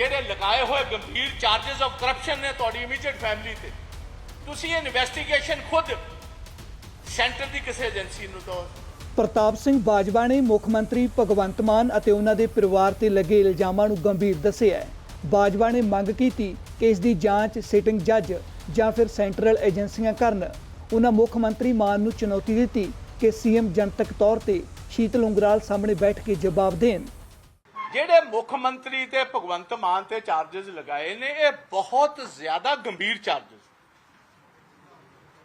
ਜਿਹੜੇ ਲਗਾਏ ਹੋਏ ਗੰਭੀਰ ਚਾਰजेस ਆਫ ਕਰਪਸ਼ਨ ਨੇ ਤੁਹਾਡੀ ਇਮੀਡੀਏਟ ਫੈਮਿਲੀ ਤੇ। ਤੁਸੀਂ ਇਨਵੈਸਟੀਗੇਸ਼ਨ ਖੁਦ ਸੈਂਟਰ ਦੀ ਕਿਸੇ ਏਜੰਸੀ ਨੂੰ ਦਿਓ। ਪ੍ਰਤਾਪ ਸਿੰਘ ਬਾਜਵਾ ਨੇ ਮੁੱਖ ਮੰਤਰੀ ਭਗਵੰਤ ਮਾਨ ਅਤੇ ਉਹਨਾਂ ਦੇ ਪਰਿਵਾਰ ਤੇ ਲੱਗੇ ਇਲਜ਼ਾਮਾਂ ਨੂੰ ਗੰਭੀਰ ਦੱਸਿਆ ਬਾਜਵਾ ਨੇ ਮੰਗ ਕੀਤੀ ਕਿ ਇਸ ਦੀ ਜਾਂਚ ਸਿਟਿੰਗ ਜੱਜ ਜਾਂ ਫਿਰ ਸੈਂਟਰਲ ਏਜੰਸੀਆਂ ਕਰਨ। ਉਹਨਾਂ ਮੁੱਖ ਮੰਤਰੀ ਮਾਨ ਨੂੰ ਚੁਣੌਤੀ ਦਿੱਤੀ ਕਿ ਸੀਐਮ ਜਨਤਕ ਤੌਰ ਤੇ ਸ਼ੀਤਲ ਉਂਗਰਾਲ ਸਾਹਮਣੇ ਬੈਠ ਕੇ ਜਵਾਬ ਦੇਣ। ਜਿਹੜੇ ਮੁੱਖ ਮੰਤਰੀ ਤੇ ਭਗਵੰਤ ਮਾਨ ਤੇ ਚਾਰजेस ਲਗਾਏ ਨੇ, ਇਹ ਬਹੁਤ ਜ਼ਿਆਦਾ ਗੰਭੀਰ ਚਾਰजेस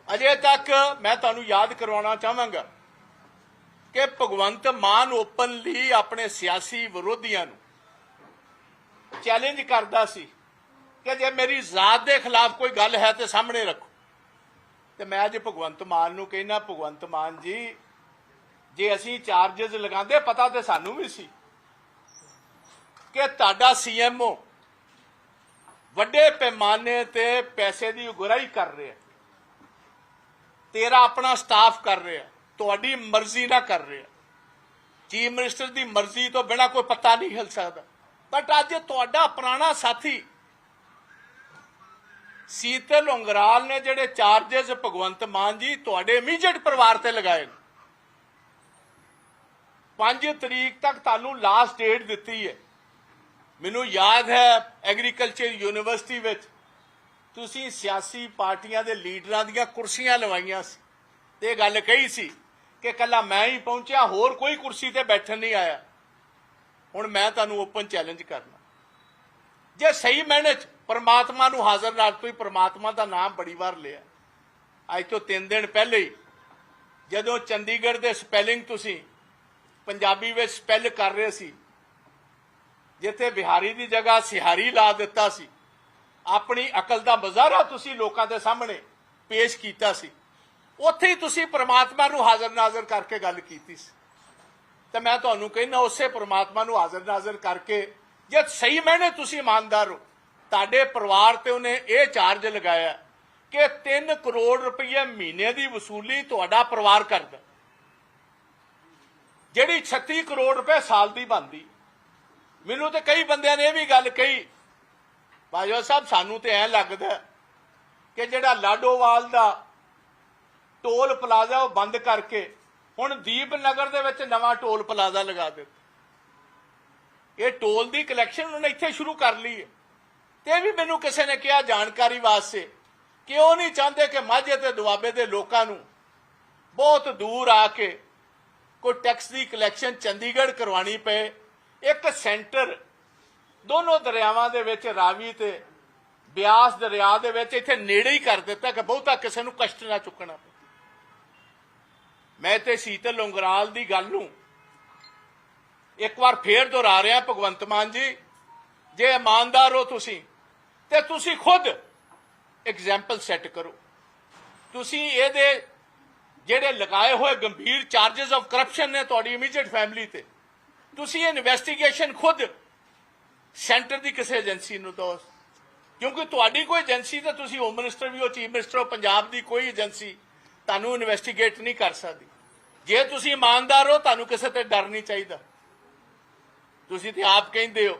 ਅਜੇ ਤੱਕ ਮੈਂ ਤੁਹਾਨੂੰ ਯਾਦ ਕਰਵਾਉਣਾ ਚਾਹਾਂਗਾ ਕਿ ਭਗਵੰਤ ਮਾਨ ਓਪਨਲੀ ਆਪਣੇ ਸਿਆਸੀ ਵਿਰੋਧੀਆਂ ਨੂੰ ਚੈਲੰਜ ਕਰਦਾ ਸੀ ਕਿ ਜੇ ਮੇਰੀ ਜ਼ਾਤ ਦੇ ਖਿਲਾਫ ਕੋਈ ਗੱਲ ਹੈ ਤੇ ਸਾਹਮਣੇ ਰੱਖੋ। ਤੇ ਮੈਂ ਅੱਜ ਭਗਵੰਤ ਮਾਨ ਨੂੰ ਕਹਿਣਾ ਭਗਵੰਤ ਮਾਨ ਜੀ, ਜੇ ਅਸੀਂ ਚਾਰजेस ਲਗਾਉਂਦੇ, ਪਤਾ ਤੇ ਸਾਨੂੰ ਵੀ ਸੀ ਕਿ ਤੁਹਾਡਾ ਸੀਐਮਓ ਵੱਡੇ ਪੈਮਾਨੇ ਤੇ ਪੈਸੇ ਦੀ ਉਗਰਾਈ ਕਰ ਰਿਹਾ ਤੇਰਾ ਆਪਣਾ ਸਟਾਫ ਕਰ ਰਿਹਾ ਤੁਹਾਡੀ ਮਰਜ਼ੀ ਨਾਲ ਕਰ ਰਿਹਾ ਚੀਫ ਮਿਨਿਸਟਰ ਦੀ ਮਰਜ਼ੀ ਤੋਂ ਬਿਨਾ ਕੋਈ ਪਤਾ ਨਹੀਂ ਹਿਲ ਸਕਦਾ। ਬਟ ਅੱਜ ਤੁਹਾਡਾ ਪੁਰਾਣਾ ਸਾਥੀ ਸੀਤਲ ਉਂਗਰਾਲ ਨੇ ਜਿਹੜੇ ਚਾਰजेस ਭਗਵੰਤ ਮਾਨ ਜੀ ਤੁਹਾਡੇ ਇਮੀਡੀਏਟ ਪਰਿਵਾਰ ਤੇ ਲਗਾਏ ਨੇ। 5 ਤਰੀਕ ਤੱਕ ਤੁਹਾਨੂੰ ਲਾਸਟ ਡੇਟ ਦਿੱਤੀ ਹੈ। ਮੈਨੂੰ ਯਾਦ ਹੈ ਐਗਰੀਕਲਚਰ ਯੂਨੀਵਰਸਿਟੀ ਵਿੱਚ ਤੁਸੀਂ ਸਿਆਸੀ ਪਾਰਟੀਆਂ ਦੇ ਲੀਡਰਾਂ ਦੀਆਂ ਕੁਰਸੀਆਂ ਲਵਾਈਆਂ ਸੀ। ਤੇ ਇਹ ਗੱਲ ਕਹੀ ਸੀ ਕਿ ਕੱਲਾ ਮੈਂ ਹੀ ਪਹੁੰਚਿਆ, ਹੋਰ ਕੋਈ ਕੁਰਸੀ ਤੇ ਬੈਠਣ ਨਹੀਂ ਆਇਆ। ਹੁਣ ਮੈਂ ਤੁਹਾਨੂੰ ਓਪਨ ਚੈਲੰਜ ਕਰਨਾ। ਜੇ ਸਹੀ ਮੈਨੇ ਚ ਪਰਮਾਤਮਾ ਨੂੰ ਹਾਜ਼ਰ ਨਾਲ ਕੋਈ ਪਰਮਾਤਮਾ ਦਾ ਨਾਮ ਬੜੀ ਵਾਰ ਲਿਆ। ਅੱਜ ਤੋਂ 3 ਦਿਨ ਪਹਿਲੇ ਹੀ ਜਦੋਂ ਚੰਡੀਗੜ੍ਹ ਦੇ ਸਪੈਲਿੰਗ ਤੁਸੀਂ ਪੰਜਾਬੀ ਵਿੱਚ ਸਪੈਲ ਕਰ ਰਹੇ ਸੀ ਜਿੱਥੇ ਬਿਹਾਰੀ ਦੀ ਜਗ੍ਹਾ ਸਿਹਾਰੀ ਲਾ ਦਿੱਤਾ ਸੀ, ਆਪਣੀ ਅਕਲ ਦਾ ਮਜ਼ਾਰਾ ਤੁਸੀਂ ਲੋਕਾਂ ਦੇ ਸਾਹਮਣੇ ਪੇਸ਼ ਕੀਤਾ ਸੀ। ਉੱਥੇ ਹੀ ਤੁਸੀਂ ਪ੍ਰਮਾਤਮਾ ਨੂੰ ਹਾਜ਼ਰ ਨਾਜ਼ਰ ਕਰਕੇ ਗੱਲ ਕੀਤੀ ਸੀ। ਤੇ ਮੈਂ ਤੁਹਾਨੂੰ ਕਹਿੰਦਾ, ਉਸੇ ਪ੍ਰਮਾਤਮਾ ਨੂੰ ਹਾਜ਼ਰ ਨਾਜ਼ਰ ਕਰਕੇ, ਜੇ ਸਹੀ ਮੈਨੇ ਤੁਸੀਂ ਇਮਾਨਦਾਰ ਹੋ, ਤੁਹਾਡੇ ਪਰਿਵਾਰ ਤੇ ਉਹਨੇ ਇਹ ਚਾਰਜ ਲਗਾਇਆ ਕਿ 3 ਕਰੋੜ ਰੁਪਏ ਮਹੀਨੇ ਦੀ ਵਸੂਲੀ ਤੁਹਾਡਾ ਪਰਿਵਾਰ ਕਰਦਾ। ਜਿਹੜੀ 36 ਕਰੋੜ ਰੁਪਏ ਸਾਲ ਦੀ ਬਣਦੀ। ਮੈਨੂੰ ਤੇ ਕਈ ਬੰਦਿਆਂ ਨੇ ਇਹ ਵੀ ਗੱਲ ਕਹੀ। ਬਾਜਵਾ ਸਾਹਿਬ ਸਾਨੂੰ ਤੇ ਐ ਲੱਗਦਾ ਕਿ ਜਿਹੜਾ ਲਾਡੋਵਾਲ ਦਾ ਟੋਲ ਪਲਾਜ਼ਾ ਉਹ ਬੰਦ ਕਰਕੇ ਹੁਣ ਦੀਪਨਗਰ ਦੇ ਵਿੱਚ ਨਵਾਂ ਟੋਲ ਪਲਾਜ਼ਾ ਲਗਾ ਦਿੱਤਾ। ਇਹ ਟੋਲ ਦੀ ਕਲੈਕਸ਼ਨ ਉਹਨੇ ਇੱਥੇ ਸ਼ੁਰੂ ਕਰ ਲਈ ਹੈ। ਤੇ ਇਹ ਵੀ ਮੈਨੂੰ ਕਿਸੇ ਨੇ ਕਿਹਾ ਜਾਣਕਾਰੀ ਵਾਸਤੇ ਕਿ ਉਹ ਨਹੀਂ ਚਾਹੁੰਦੇ ਕਿ ਮਾਝੇ ਤੇ ਦੁਆਬੇ ਦੇ ਲੋਕਾਂ ਨੂੰ ਬਹੁਤ ਦੂਰ ਆ ਕੇ ਕੋਈ ਟੈਕਸ ਦੀ ਕਲੈਕਸ਼ਨ ਚੰਡੀਗੜ੍ਹ ਕਰਵਾਣੀ ਪਏ। ਇੱਕ ਸੈਂਟਰ ਦੋਨੋਂ ਦਰਿਆਵਾਂ ਦੇ ਵਿੱਚ, ਰਾਵੀ ਤੇ ਬਿਆਸ ਦਰਿਆ ਦੇ ਵਿੱਚ, ਇੱਥੇ ਨੇੜੇ ਹੀ ਕਰ ਦਿੱਤਾ ਕਿ ਬਹੁਤਾ ਕਿਸੇ ਨੂੰ ਕਸ਼ਟ ਨਾ ਚੁੱਕਣਾ ਪਵੇ। ਮੈਂ ਤੇ ਸੀਤਲ ਉਂਗਰਾਲ ਦੀ ਗੱਲ ਨੂੰ ਇੱਕ ਵਾਰ ਫੇਰ ਦੁਹਰਾ ਰਿਹਾ ਭਗਵੰਤ ਮਾਨ ਜੀ, ਜੇ ਇਮਾਨਦਾਰ ਹੋ ਤੁਸੀਂ, ਤੇ ਤੁਸੀਂ ਖੁਦ ਐਗਜ਼ਾਮਪਲ ਸੈੱਟ ਕਰੋ। ਤੁਸੀਂ ਇਹਦੇ ਜਿਹੜੇ ਲਗਾਏ ਹੋਏ ਗੰਭੀਰ ਚਾਰजेस ਆਫ ਕਰਪਸ਼ਨ ਨੇ ਤੁਹਾਡੀ ਇਮੀਡੀਏਟ ਫੈਮਿਲੀ ਤੇ ਤੁਸੀਂ ਇਨਵੈਸਟੀਗੇਸ਼ਨ ਖੁਦ ਸੈਂਟਰ ਦੀ ਕਿਸੇ ਏਜੰਸੀ ਨੂੰ ਦਿਓ। ਕਿਉਂਕਿ ਤੁਹਾਡੀ ਕੋਈ ਏਜੰਸੀ ਤਾਂ ਤੁਸੀਂ ਹੋਮ ਮਿਨਿਸਟਰ ਵੀ ਹੋ, ਚੀਫ ਮਿਨਿਸਟਰ ਹੋ, ਪੰਜਾਬ ਦੀ ਕੋਈ ਏਜੰਸੀ ਤੁਹਾਨੂੰ ਇਨਵੈਸਟੀਗੇਟ ਨਹੀਂ ਕਰ ਸਕਦੀ। ਜੇ ਤੁਸੀਂ ਇਮਾਨਦਾਰ ਹੋ, ਤੁਹਾਨੂੰ ਕਿਸੇ ਤੇ ਡਰ ਨਹੀਂ ਚਾਹੀਦਾ। ਤੁਸੀਂ ਤੇ ਆਪ ਕਹਿੰਦੇ ਹੋ,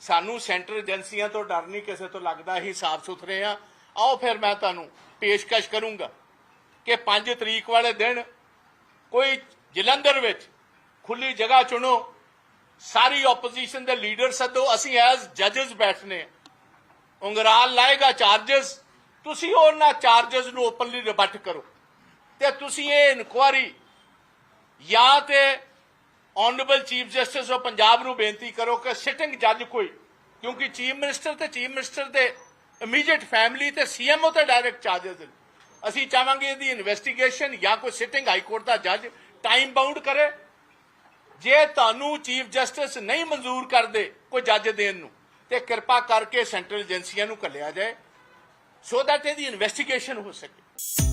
ਸਾਨੂੰ ਸੈਂਟਰ ਏਜੰਸੀਆਂ ਤੋਂ ਡਰ ਨਹੀਂ, ਕਿਸੇ ਤੋਂ ਲੱਗਦਾ ਅਸੀਂ ਸਾਫ਼ ਸੁਥਰੇ ਆ ਆਓ ਫਿਰ ਮੈਂ ਤੁਹਾਨੂੰ ਪੇਸ਼ਕਸ਼ ਕਰੂੰਗਾ ਕਿ 5 ਤਰੀਕ ਵਾਲੇ ਦਿਨ ਕੋਈ ਜਲੰਧਰ ਵਿੱਚ ਖੁੱਲੀ ਜਗ੍ਹਾ ਚੁਣੋ ਸਾਰੀ ਆਪੋਜੀਸ਼ਨ ਦੇ ਲੀਡਰ ਸੱਦੋ, ਅਸੀਂ ਐਜ਼ ਜੱਜਸ ਬੈਠਨੇ ਉਂਗਰਾਲ ਲਾਏਗਾ ਚਾਰजेस ਤੁਸੀਂ ਉਹਨਾਂ ਚਾਰजेस ਨੂੰ ਓਪਨਲੀ ਰਿਬਟ ਕਰੋ। ਤੇ ਤੁਸੀਂ ਇਹ ਇਨਕੁਆਰੀ ਜਾਂ ਤੇ honourable chief justice of Punjab ਨੂੰ ਬੇਨਤੀ ਕਰੋ ਕਿ ਸਿਟਿੰਗ ਜੱਜ ਕੋਈ, ਕਿਉਂਕਿ ਚੀਫ ਮਿਨਿਸਟਰ ਤੇ ਚੀਫ ਮਿਨਿਸਟਰ ਦੇ ਇਮੀਡੀਏਟ ਫੈਮਿਲੀ ਤੇ ਸੀਐਮਓ ਤੇ ਡਾਇਰੈਕਟ ਚਾਰजेस ਅਸੀਂ ਚਾਹਾਂਗੇ ਇਹਦੀ ਇਨਵੈਸਟੀਗੇਸ਼ਨ ਜਾਂ ਕੋਈ ਸਿਟਿੰਗ ਹਾਈ ਕੋਰਟ ਦਾ ਜੱਜ ਟਾਈਮ ਬਾਉਂਡ ਕਰੇ। ਜੇ ਤੁਹਾਨੂੰ ਚੀਫ ਜਸਟਿਸ ਨਹੀਂ ਮਨਜ਼ੂਰ ਕਰਦੇ ਕੋਈ ਜੱਜ ਦੇਣ ਨੂੰ, ਤੇ ਕਿਰਪਾ ਕਰਕੇ ਸੈਂਟਰਲ ਏਜੰਸੀਆਂ ਨੂੰ ਘੱਲਿਆ ਜਾਏ ਸੋ ਦੈਟ ਇਹਦੀ ਇਨਵੈਸਟੀਗੇਸ਼ਨ ਹੋ ਸਕੇ।